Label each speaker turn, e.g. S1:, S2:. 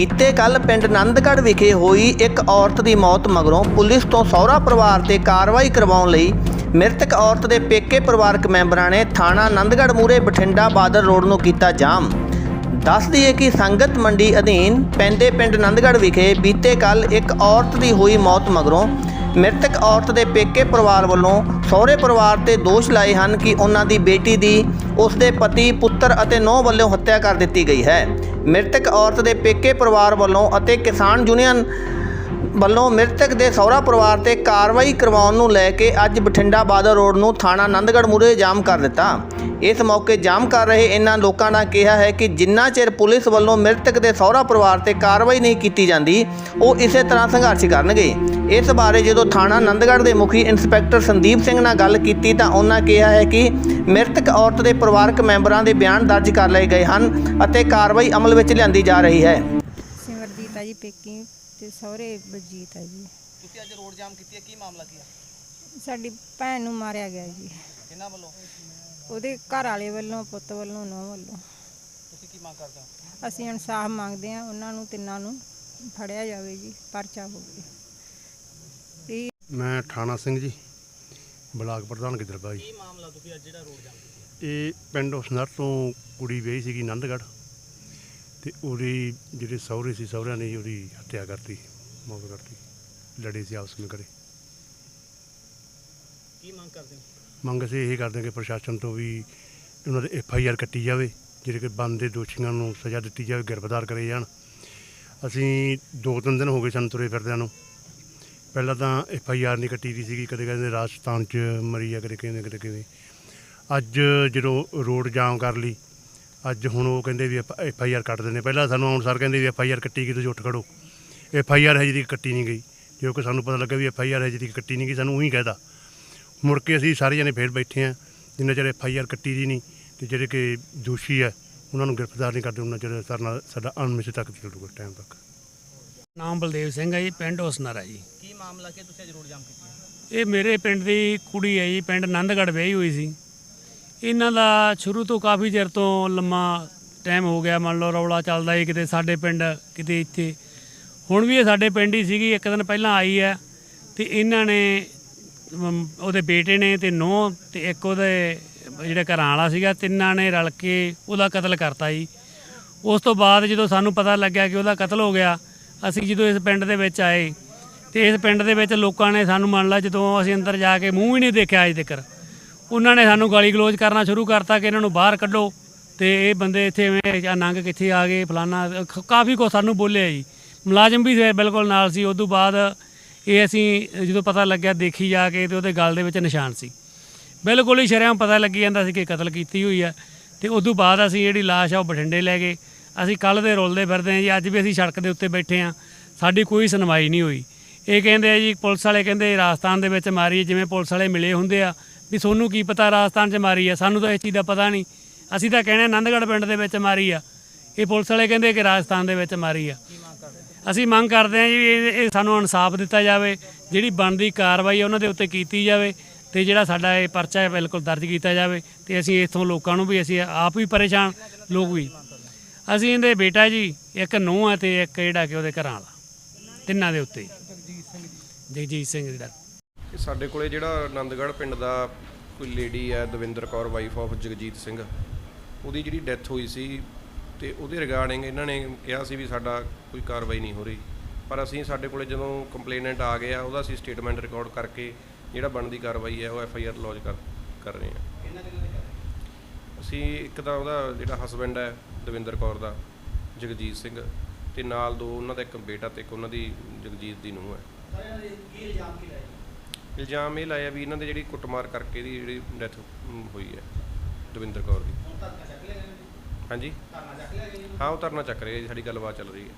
S1: ਬੀਤੇ ਕੱਲ ਪਿੰਡ ਨੰਦਗੜ੍ਹ ਵਿਖੇ ਹੋਈ ਇੱਕ ਔਰਤ ਦੀ ਮੌਤ ਮਗਰੋਂ ਪੁਲਿਸ ਤੋਂ ਸਹੁਰਾ ਪਰਿਵਾਰ ਤੇ ਕਾਰਵਾਈ ਕਰਵਾਉਣ ਲਈ ਮ੍ਰਿਤਕ ਔਰਤ ਦੇ ਪੇਕੇ ਪਰਿਵਾਰਕ ਮੈਂਬਰਾਂ ਨੇ ਥਾਣਾ ਨੰਦਗੜ੍ਹ ਮੂਰੇ ਬਠਿੰਡਾ ਬਾਦਲ ਰੋਡ ਨੂੰ ਕੀਤਾ ਜਾਮ। ਦੱਸ ਦਈਏ ਕਿ ਸੰਗਤ ਮੰਡੀ ਅਧੀਨ ਪੈਂਦੇ ਪਿੰਡ ਨੰਦਗੜ੍ਹ ਵਿਖੇ ਬੀਤੇ ਕੱਲ ਇੱਕ ਔਰਤ ਦੀ ਹੋਈ ਮੌਤ ਮਗਰੋਂ ਮ੍ਰਿਤਕ ਔਰਤ ਦੇ ਪੇਕੇ ਪਰਿਵਾਰ ਵੱਲੋਂ ਸਹੁਰੇ ਪਰਿਵਾਰ ਤੇ ਦੋਸ਼ ਲਾਏ ਹਨ ਕਿ ਉਹਨਾਂ ਦੀ ਬੇਟੀ ਦੀ ਉਸ ਦੇ ਪਤੀ, ਪੁੱਤਰ ਅਤੇ ਨੌ ਵੱਲੋਂ ਹੱਤਿਆ ਕਰ ਦਿੱਤੀ ਗਈ ਹੈ। ਮ੍ਰਿਤਕ ਔਰਤ ਦੇ ਪੇਕੇ ਪਰਿਵਾਰ ਵੱਲੋਂ ਅਤੇ ਕਿਸਾਨ ਯੂਨੀਅਨ ਵੱਲੋਂ ਮ੍ਰਿਤਕ ਦੇ ਸਹੁਰਾ ਪਰਿਵਾਰ ਤੇ ਕਾਰਵਾਈ ਕਰਵਾਉਣ ਨੂੰ ਲੈ ਕੇ ਅੱਜ ਬਠਿੰਡਾ ਬਾਦਲ ਰੋਡ ਨੂੰ ਥਾਣਾ ਆਨੰਦਗੜ੍ਹ ਮੂਹਰੇ ਜਾਮ ਕਰ ਦਿੱਤਾ। ਇਸ ਮੌਕੇ ਜਾਮ ਕਰ ਰਹੇ ਇਹਨਾਂ ਲੋਕਾਂ ਦਾ ਕਿਹਾ ਹੈ ਕਿ ਜਿੰਨਾ ਚਿਰ ਪੁਲਿਸ ਵੱਲੋਂ ਮ੍ਰਿਤਕ ਦੇ ਸਹੁਰਾ ਪਰਿਵਾਰ ਤੇ ਕਾਰਵਾਈ ਨਹੀਂ ਕੀਤੀ ਜਾਂਦੀ, ਉਹ ਇਸੇ ਤਰ੍ਹਾਂ ਸੰਘਰਸ਼ ਕਰਨਗੇ। ਇਸ ਬਾਰੇ ਜਦੋਂ ਥਾਣਾ ਆਨੰਦਗੜ੍ਹ ਦੇ ਮੁਖੀ ਇੰਸਪੈਕਟਰ ਸੰਦੀਪ ਸਿੰਘ ਨਾਲ ਗੱਲ ਕੀਤੀ ਤਾਂ ਉਹਨਾਂ ਕਿਹਾ ਹੈ ਕਿ ਮ੍ਰਿਤਕ ਔਰਤ ਦੇ ਪਰਿਵਾਰਕ ਮੈਂਬਰਾਂ ਦੇ ਬਿਆਨ ਦਰਜ ਕਰ ਲਏ ਗਏ ਹਨ ਅਤੇ ਕਾਰਵਾਈ ਅਮਲ ਵਿੱਚ ਲਿਆਂਦੀ ਜਾ ਰਹੀ ਹੈ।
S2: ਸਿਮਰਜੀਤ ਆ ਜੀ ਪੇਕੀ ਤੇ ਸਹੁਰੇ ਬਲਜੀਤ ਆ ਜੀ।
S1: ਤੁਸੀਂ ਅੱਜ ਰੋਡ ਜਾਮ ਕੀਤੀ ਹੈ ਕੀ ਮਾਮਲਾ ਕੀ ਹੈ?
S2: ਸਾਡੀ ਭੈਣ ਨੂੰ ਮਾਰਿਆ ਗਿਆ ਜੀ।
S1: ਕਿਹਨਾਂ ਵੱਲੋਂ?
S2: ਉਹਦੇ ਘਰ ਵਾਲੇ ਵੱਲੋਂ ਪੁੱਤ ਵੱਲੋਂ ਨੌ ਵੱਲੋਂ।
S1: ਤੁਸੀਂ ਕੀ ਮੰਗ ਕਰਦੇ ਹੋ?
S2: ਅਸੀਂ ਇਨਸਾਫ ਮੰਗਦੇ ਆ ਉਹਨਾਂ ਨੂੰ ਤਿੰਨਾਂ ਨੂੰ ਫੜਿਆ ਜਾਵੇ ਜੀ ਪਰਚਾ ਹੋਵੇ। ਇਹ
S3: ਮੈਂ ਠਾਣਾ ਸਿੰਘ ਜੀ ਬਲਾਕ ਪ੍ਰਧਾਨ ਗਿੱਦਰਬਾ ਜੀ
S1: ਕੀ ਮਾਮਲਾ ਤੁਸੀਂ ਅੱਜ ਜਿਹੜਾ ਰੋਡ ਜਾਮ ਕੀਤਾ?
S3: ਇਹ ਪਿੰਡ ਉਸਨਰ ਤੋਂ ਕੁੜੀ ਵਿਆਹੀ ਸੀਗੀ ਆਨੰਦਗੜ੍ਹ ਤੇ ਉਹਦੀ ਜਿਹੜੇ ਸਹੁਰੇ ਸੀ ਸਹੁਰਿਆਂ ਨੇ ਉਹਦੀ ਹੱਤਿਆ ਕਰਤੀ ਮੌਤ ਕਰਤੀ ਲੜੇ ਸੀ ਆਪਸ ਵਿੱਚ ਕਰੇ
S1: ਕੀ ਮੰਗ ਕਰਦੇ ਹੋ?
S3: ਮੰਗ ਅਸੀਂ ਇਹ ਕਰਦੇ ਹਾਂ ਕਿ ਪ੍ਰਸ਼ਾਸਨ ਤੋਂ ਵੀ ਉਹਨਾਂ ਦੇ ਐਫ ਆਈ ਆਰ ਕੱਟੀ ਜਾਵੇ ਜਿਹੜੇ ਕਿ ਬੰਦ ਦੇ ਦੋਸ਼ੀਆਂ ਨੂੰ ਸਜ਼ਾ ਦਿੱਤੀ ਜਾਵੇ ਗ੍ਰਿਫਤਾਰ ਕਰੇ ਜਾਣ। ਅਸੀਂ ਦੋ ਤਿੰਨ ਦਿਨ ਹੋ ਗਏ ਸਾਨੂੰ ਤੁਰੇ ਫਿਰਦਿਆਂ ਨੂੰ। ਪਹਿਲਾਂ ਤਾਂ ਐਫ ਆਈ ਆਰ ਨਹੀਂ ਕੱਟੀ ਦੀ ਸੀਗੀ ਕਦੇ ਕਹਿੰਦੇ ਰਾਜਸਥਾਨ 'ਚ ਮਰੀ ਆ ਕਦੇ ਕਹਿੰਦੇ ਕਦੇ ਕਿਵੇਂ ਅੱਜ ਜਦੋਂ ਰੋਡ ਜਾਮ ਕਰ ਲਈ ਅੱਜ ਹੁਣ ਉਹ ਕਹਿੰਦੇ ਵੀ ਐਫ ਆਈ ਆਰ ਕੱਟ ਦਿੰਦੇ ਪਹਿਲਾਂ ਸਾਨੂੰ ਆਉਣ ਸਰ ਕਹਿੰਦੇ ਵੀ ਐਫ ਆਈ ਆਰ ਕੱਟੀ ਗਈ ਤੁਸੀਂ ਉੱਠ ਖੜੋ। ਐਫ ਆਈ ਆਰ ਹੈ ਜਿਹੜੀ ਕੱਟੀ ਨਹੀਂ ਗਈ। ਜੋ ਕਿ ਸਾਨੂੰ ਪਤਾ ਲੱਗਾ ਵੀ ਐਫ ਆਈ ਆਰ ਹੈ ਜਿਹੜੀ ਕੱਟੀ ਨਹੀਂ ਗਈ ਸਾਨੂੰ ਉਹੀ ਕਹਿਦਾ ਮੁੜ ਕੇ ਅਸੀਂ ਸਾਰੇ ਜਣੇ ਫੇਰ ਬੈਠੇ ਆ ਜਿੰਨਾ ਚਿਰ ਐਫ ਆਈ ਆਰ ਕੱਟੀ ਦੀ ਨਹੀਂ ਤੇ ਜਿਹੜੇ ਕਿ ਦੋਸ਼ੀ ਆ ਉਹਨਾਂ ਨੂੰ ਗ੍ਰਿਫਤਾਰ ਨਹੀਂ ਕਰਦੇ ਉਹਨਾਂ ਚਿਰ ਸਾਡਾ ਸਾਡਾ ਅਨਮਿਸ਼ੇ ਤੱਕ ਚੱਲੂਗਾ ਟਾਈਮ ਤੱਕ।
S4: ਨਾਮ ਬਲਦੇਵ ਸਿੰਘ ਹੈ ਜੀ ਪਿੰਡ ਉਸਨਰ ਹੈ ਜੀ।
S1: ਕੀ ਮਾਮਲਾ ਕਿ ਤੁਸੀਂ ਅੱਜ ਰੋਡ ਜਾਮ ਕੀਤਾ ਹੈ?
S4: ਇਹ ਮੇਰੇ ਪਿੰਡ ਦੀ ਕੁੜੀ ਹੈ ਜੀ ਪਿੰਡ ਆਨੰਦਗੜ੍ਹ ਵਿਆਹੀ ਹੋਈ ਸੀ। ਇਹਨਾਂ ਦਾ ਸ਼ੁਰੂ ਤੋਂ ਕਾਫੀ ਚਿਰ ਤੋਂ ਲੰਮਾ ਟਾਈਮ ਹੋ ਗਿਆ, ਮੰਨ ਲਓ ਰੌਲਾ ਚੱਲਦਾ ਸੀ ਕਿਤੇ ਸਾਡੇ ਪਿੰਡ, ਕਿਤੇ ਇੱਥੇ। ਹੁਣ ਵੀ ਇਹ ਸਾਡੇ ਪਿੰਡ ਹੀ ਸੀਗੀ, ਇੱਕ ਦਿਨ ਪਹਿਲਾਂ ਆਈ ਹੈ ਤੇ ਇਹਨਾਂ ਨੇ ਉਹਦੇ ਬੇਟੇ ਨੇ ਤੇ ਨੂੰਹ ਤੇ ਇੱਕ ਉਹਦੇ ਜਿਹੜਾ ਘਰਾਂ ਵਾਲਾ ਸੀਗਾ, ਤਿੰਨਾਂ ਨੇ ਰਲ ਕੇ ਉਹਦਾ ਕਤਲ ਕਰਤਾ ਜੀ। ਉਸ ਤੋਂ ਬਾਅਦ ਜਦੋਂ ਸਾਨੂੰ ਪਤਾ ਲੱਗਿਆ ਕਿ ਉਹਦਾ ਕਤਲ ਹੋ ਗਿਆ, ਅਸੀਂ ਜਦੋਂ ਇਸ ਪਿੰਡ ਦੇ ਵਿੱਚ ਆਏ ਤੇ ਇਸ ਪਿੰਡ ਦੇ ਵਿੱਚ ਲੋਕਾਂ ਨੇ ਸਾਨੂੰ ਮੰਨ ਲਾ ਜਦੋਂ ਅਸੀਂ ਅੰਦਰ ਜਾ ਕੇ ਮੂੰਹ ਵੀ ਨਹੀਂ ਦੇਖਿਆ ਅਜੇ ਤੱਕ ਉਹਨਾਂ ਨੇ ਸਾਨੂੰ ਗਾਲੀ ਗਲੋਚ ਕਰਨਾ ਸ਼ੁਰੂ ਕਰਤਾ ਕਿ ਇਹਨਾਂ ਨੂੰ ਬਾਹਰ ਕੱਢੋ ਤੇ ਇਹ ਬੰਦੇ ਇੱਥੇ ਐਵੇਂ ਆ ਨੰਗ ਕਿੱਥੇ ਆ ਗਏ, ਫਲਾਨਾ, ਖ- ਕਾਫੀ ਕੁਛ ਸਾਨੂੰ ਬੋਲਿਆ ਜੀ। ਮੁਲਾਜ਼ਮ ਵੀ ਸੀ ਬਿਲਕੁਲ ਨਾਲ ਸੀ ਉਸ ਤੋਂ ਬਾਅਦ ਇਹ ਅਸੀਂ ਜਦੋਂ ਪਤਾ ਲੱਗਿਆ ਦੇਖੀ ਜਾ ਕੇ ਤੇ ਉਹਦੇ ਗਲ ਦੇ ਵਿੱਚ ਨਿਸ਼ਾਨ ਸੀ। ਬਿਲਕੁਲ ਹੀ ਸ਼ਰਿਆਂ ਪਤਾ ਲੱਗੀ ਜਾਂਦਾ ਸੀ ਕਿ ਕਤਲ ਕੀਤੀ ਹੋਈ ਹੈ ਤੇ ਉਸ ਤੋਂ ਬਾਅਦ ਅਸੀਂ ਜਿਹੜੀ ਲਾਸ਼ ਆ ਉਹ ਬਠਿੰਡੇ ਲੈ ਗਏ। ਅਸੀਂ ਕੱਲ ਦੇ ਰੋਲਦੇ ਫਿਰਦੇ ਹਾਂ ਜੀ, ਅੱਜ ਵੀ ਅਸੀਂ ਸੜਕ ਦੇ ਉੱਤੇ ਬੈਠੇ ਹਾਂ, ਸਾਡੀ ਕੋਈ ਸੁਣਵਾਈ ਨਹੀਂ ਹੋਈ। ਇਹ ਕਹਿੰਦੇ ਆ ਜੀ, ਪੁਲਿਸ ਵਾਲੇ ਕਹਿੰਦੇ ਰਾਜਸਥਾਨ ਦੇ ਵਿੱਚ ਮਾਰੀ ਜਿਵੇਂ ਪੁਲਿਸ ਵਾਲੇ ਮਿਲੇ ਹੁੰਦੇ ਆ ਵੀ ਤੁਹਾਨੂੰ ਕੀ ਪਤਾ ਰਾਜਸਥਾਨ 'ਚ ਮਾਰੀ ਆ, ਸਾਨੂੰ ਤਾਂ ਇਸ ਚੀਜ਼ ਦਾ ਪਤਾ ਨਹੀਂ। ਅਸੀਂ ਤਾਂ ਕਹਿੰਦੇ ਆਨੰਦਗੜ੍ਹ ਪਿੰਡ ਦੇ ਵਿੱਚ ਮਾਰੀ ਆ। ਇਹ ਪੁਲਿਸ ਵਾਲੇ ਕਹਿੰਦੇ ਕਿ ਰਾਜਸਥਾਨ ਦੇ ਵਿੱਚ ਮਾਰੀ ਆ। ਅਸੀਂ ਮੰਗ ਕਰਦੇ ਹਾਂ ਜੀ ਇਹ ਸਾਨੂੰ ਇਨਸਾਫ ਦਿੱਤਾ ਜਾਵੇ, ਜਿਹੜੀ ਬਣਦੀ ਕਾਰਵਾਈ ਉਹਨਾਂ ਦੇ ਉੱਤੇ ਕੀਤੀ ਜਾਵੇ ਤੇ ਜਿਹੜਾ ਸਾਡਾ ਇਹ ਪਰਚਾ ਹੈ ਬਿਲਕੁਲ ਦਰਜ ਕੀਤਾ ਜਾਵੇ ਤੇ ਅਸੀਂ ਇਥੋਂ ਲੋਕਾਂ ਨੂੰ ਵੀ ਅਸੀਂ ਆਪ ਵੀ ਪਰੇਸ਼ਾਨ, ਲੋਕ ਵੀ। ਅਸੀਂ ਇਹਦੇ ਬੇਟਾ ਜੀ, ਇੱਕ ਨੂੰਹ ਹੈ ਤੇ ਇੱਕ ਜਿਹੜਾ ਕਿ ਉਹਦੇ ਘਰਾਂ ਵਾਲਾ ਤਿੰਨਾਂ ਦੇ ਉੱਤੇ। ਜਗਜੀਤ ਸਿੰਘ ਦਾ।
S5: ਇਹ ਸਾਡੇ ਕੋਲੇ ਜਿਹੜਾ ਆਨੰਦਗੜ੍ਹ ਪਿੰਡ ਦਾ ਕੋਈ ਲੇਡੀ ਹੈ ਦਵਿੰਦਰ ਕੌਰ ਵਾਈਫ ਆਫ ਜਗਜੀਤ ਸਿੰਘ ਉਹਦੀ ਜਿਹੜੀ ਡੈਥ ਹੋਈ ਸੀ ਤੇ ਉਹਦੇ ਰਿਗਾਰਡਿੰਗ ਇਹਨਾਂ ਨੇ ਕਿਹਾ ਸੀ ਵੀ ਸਾਡਾ ਕੋਈ ਕਾਰਵਾਈ ਨਹੀਂ ਹੋ ਰਹੀ। ਪਰ ਅਸੀਂ ਸਾਡੇ ਕੋਲੇ ਜਦੋਂ ਕੰਪਲੇਨੈਂਟ ਆ ਗਿਆ ਉਹਦਾ ਅਸੀਂ ਸਟੇਟਮੈਂਟ ਰਿਕਾਰਡ ਕਰਕੇ ਜਿਹੜਾ ਬਣਦੀ ਕਾਰਵਾਈ ਹੈ ਉਹ ਐਫ ਆਈ ਆਰ ਲੌਜ ਕਰ ਕਰ ਰਹੇ ਹਾਂ। ਅਸੀਂ ਇੱਕ ਤਾਂ ਉਹਦਾ ਜਿਹੜਾ ਹਸਬੈਂਡ ਹੈ ਦਵਿੰਦਰ ਕੌਰ ਦਾ ਜਗਜੀਤ ਸਿੰਘ ਤੇ ਨਾਲ ਦੋ ਉਹਨਾਂ ਦਾ ਇੱਕ ਬੇਟਾ ਤੇ ਇੱਕ ਉਹਨਾਂ ਦੀ ਜਗਜੀਤ ਦੀ ਨੂੰਹ ਹੈ। ਇਲਜ਼ਾਮ ਇਹ ਲਾਇਆ ਵੀ ਇਹਨਾਂ ਦੇ ਜਿਹੜੀ ਕੁੱਟਮਾਰ ਕਰਕੇ ਦੀ ਜਿਹੜੀ ਡੈਥ ਹੋਈ ਹੈ ਦਵਿੰਦਰ ਕੌਰ ਦੀ। ਹਾਂਜੀ। ਹਾਂ ਉਹ ਧਰਨਾ ਚੱਕ ਰਹੇ ਜੀ ਸਾਡੀ ਗੱਲਬਾਤ ਚੱਲ ਰਹੀ ਹੈ।